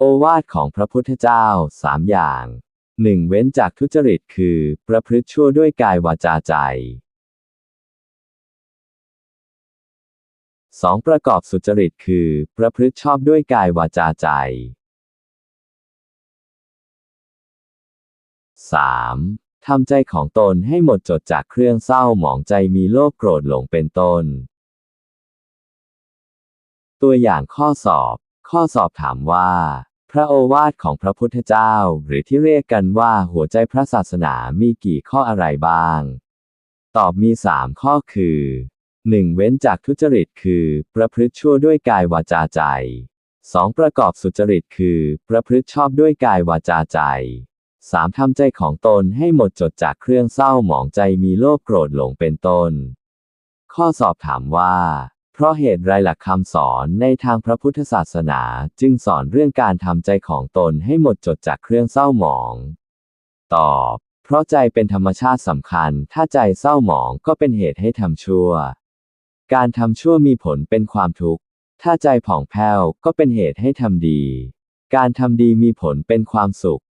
โอวาทของพระพุทธเจ้าสามอย่างหนึ่งเว้นจากทุจริตคือ ประพฤติชั่วด้วยกายวาจาใจสองประกอบสุจริตคือ ประพฤติชอบด้วยกายวาจาใจสามทำใจของตนให้หมดจดจากเครื่องเศร้าหมองใจมีโลภโกรธหลงเป็นต้น ตัวอย่างข้อสอบ ข้อสอบถามว่า พระโอวาทของพระพุทธเจ้า หรือที่เรียกกันว่าหัวใจพระศาสนามีกี่ข้ออะไรบ้าง ตอบมีสามข้อคือ 1. เว้นจากทุจริตคือ ประพฤติชั่วด้วยกายวาจาใจ 2. ประกอบสุจริตคือ ประพฤติชอบด้วยกายวาจาใจ 3. ทำใจของตนให้หมดจดจากเครื่องเศร้าหมองใจมีโลภโกรธหลงเป็นต้น ข้อสอบถามว่า เพราะเหตุไรหลักคำสอนในทางพระพุทธศาสนาจึงสอนเรื่องการทำใจของตนให้หมดจดจากเครื่องเศร้าหมอง ตอบ เพราะใจเป็นธรรมชาติสำคัญ ถ้าใจเศร้าหมองก็เป็นเหตุให้ทำชั่ว การทำชั่วมีผลเป็นความทุกข์ ถ้าใจผ่องแผ้วก็เป็นเหตุให้ทำดี การทำดีมีผลเป็นความสุข